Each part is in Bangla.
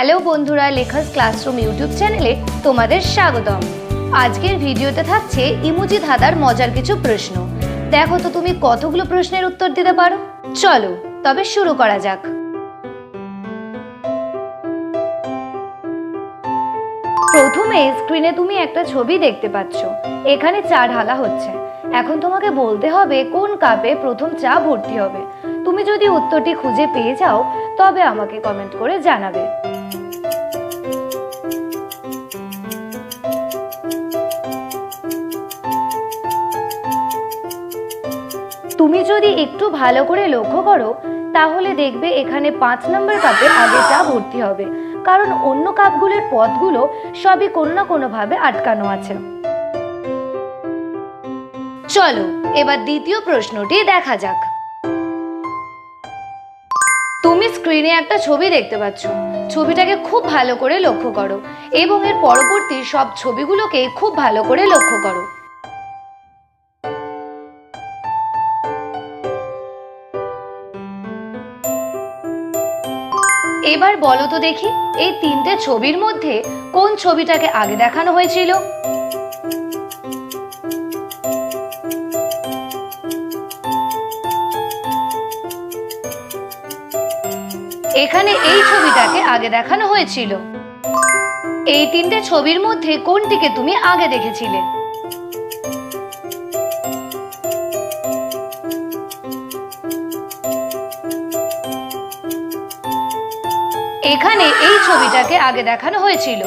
হ্যালো বন্ধুরা লেখাস ক্লাসরুম ইউটিউব চ্যানেলে তোমাদের স্বাগতম। আজকের ভিডিওতে থাকছে ইমুজি ধাঁধার মজার কিছু প্রশ্ন। দেখো তো তুমি কতগুলো প্রশ্নের উত্তর দিতে পারো? চলো, তবে শুরু করা যাক। প্রথমে স্ক্রিনে তুমি একটা ছবি দেখতে পাচ্ছ। এখানে চা ঢালা হচ্ছে। এখন তোমাকে বলতে হবে কোন কাপে প্রথম চা ভর্তি হবে। তুমি যদি উত্তরটি খুঁজে পেয়ে যাও, তবে আমাকে কমেন্ট করে জানাবে। যদি একটু ভালো করে লক্ষ্য করো, তাহলে দেখবে এখানে পাঁচ নম্বর কাপে আগে চা ভর্তি হবে। কারণ অন্য কাপগুলোর পথগুলো সবই কোনো না কোনোভাবে আটকানো আছে। চলো, এবার দ্বিতীয় প্রশ্নটি দেখা যাক। তুমি স্ক্রিনে একটা ছবি দেখতে পাচ্ছ। ছবিটাকে খুব ভালো করে লক্ষ্য করো এবং এর পরবর্তী সব ছবিগুলোকে খুব ভালো করে লক্ষ্য করো। এবার বলো তো দেখি, এই তিনটে ছবির মধ্যে কোন ছবিটাকে আগে দেখানো হয়েছিল? এখানে এই ছবিটাকে আগে দেখানো হয়েছিল। এই তিনটে ছবির মধ্যে কোনটিকে তুমি আগে দেখেছিলে? এখানে এই ছবিটাকে আগে দেখানো হয়েছিল।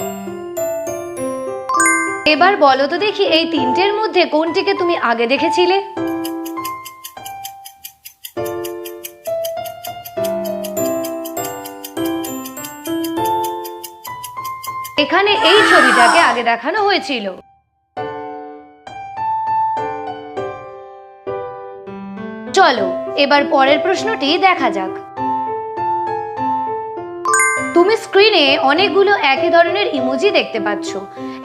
এবার বলো তো দেখি এই তিনটের মধ্যে কোনটিকে তুমি আগে দেখেছিলে? এখানে এই ছবিটাকে আগে দেখানো হয়েছিল। চলো, এবার পরের প্রশ্নটি দেখা যাক। তুমি স্ক্রিনে অনেকগুলো একই ধরনের ইমোজি দেখতে পাচ্ছ।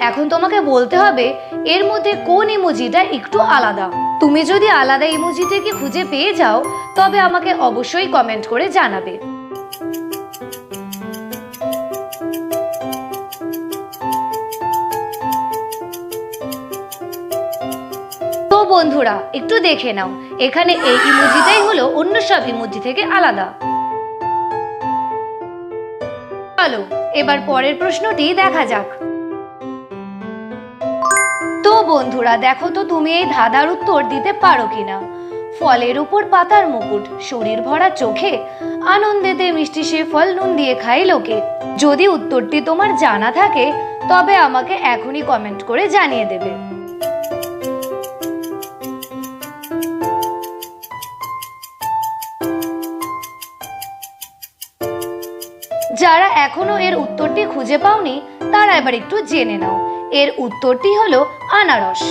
এখন তোমাকে বলতে হবে, এর মধ্যে কোন ইমোজিটা একটু আলাদা? তুমি যদি আলাদা ইমোজিটাকে খুঁজে পেয়ে যাও, তবে আমাকে অবশ্যই কমেন্ট করে জানাবে। তো বন্ধুরা, একটু দেখে নাও, এখানে এই ইমোজিটাই হলো অন্য সব ইমোজি থেকে আলাদা। চলো, এবার পরের প্রশ্নটি দেখা যাক। তো বন্ধুরা, দেখো তো তুমি এই ধাঁধার উত্তর দিতে পারো কিনা। ফলের উপর পাতার মুকুট, শরীর ভরা চোখে, আনন্দেতে মিষ্টি সে ফল নুন দিয়ে খাই লোকে। যদি উত্তরটি তোমার জানা থাকে, তবে আমাকে এখনই কমেন্ট করে জানিয়ে দেবে। যারা এখনও এর উত্তরটি খুঁজে পাওনি, তারা এবার একটু জেনে নাও। এর উত্তরটি হলো আনারস।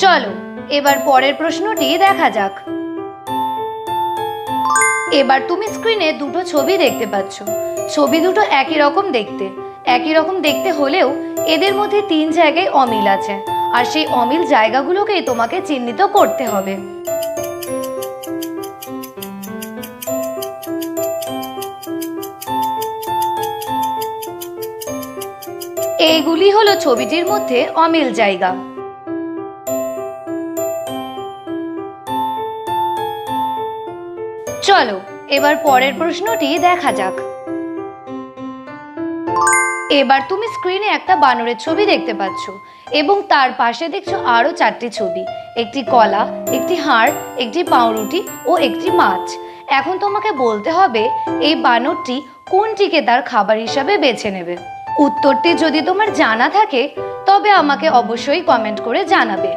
চলো, এবার পরের প্রশ্নটি দেখা যাক। এবার তুমি স্ক্রিনে দুটো ছবি দেখতে পাচ্ছ। ছবি দুটো একই রকম দেখতে। একই রকম দেখতে হলেও এদের মধ্যে তিন জায়গায় অমিল আছে। আর সেই অমিল জায়গাগুলোকেই তোমাকে চিহ্নিত করতে হবে। এইগুলি হলো ছবিটির মধ্যে অমিল জায়গা। চলো, এবার পরের প্রশ্নটি দেখা যাক। এবার তুমি স্ক্রিনে একটা বানরের ছবি দেখতে পাচ্ছ এবং তার পাশে দেখছ আরও চারটি ছবি, একটি কলা, একটি হাড়, একটি পাউরুটি ও একটি মাছ। এখন তোমাকে বলতে হবে এই বানরটি কোনটিকে তার খাবার হিসাবে বেছে নেবে। উত্তরটি যদি তোমার জানা থাকে, তবে আমাকে অবশ্যই কমেন্ট করে জানাবে।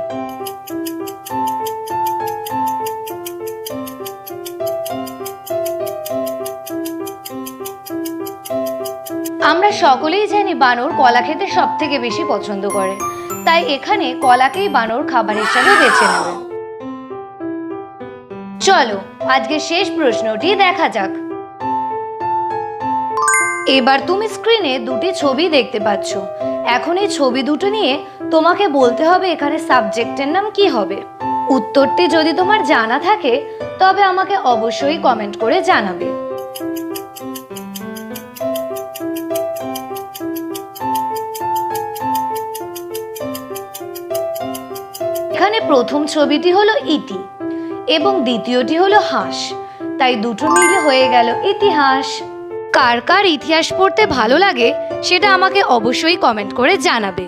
আমরা সকলেই জানি বানর কলা খেতে সব থেকে বেশি পছন্দ করে, তাই এখানে কলাকেই বানর খাবার হিসাবে বেছে নেবে। চলো আজকে শেষ প্রশ্নটি দেখা যাক। এবার তুমি স্ক্রিনে দুটি ছবি দেখতে পাচ্ছ। এখন এই ছবি দুটো নিয়ে তোমাকে বলতে হবে এখানে সাবজেক্টের নাম কি হবে। উত্তরটি যদি তোমার জানা থাকে, তবে আমাকে অবশ্যই কমেন্ট করে জানাবে। এখানে প্রথম ছবিটি হলো ইতি, এবং দ্বিতীয়টি হলো হাঁস। তাই দুটো মিলে হয়ে গেল ইতিহাস। কার কার ইতিহাস পড়তে ভালো লাগে সেটা আমাকে অবশ্যই কমেন্ট করে জানাবে।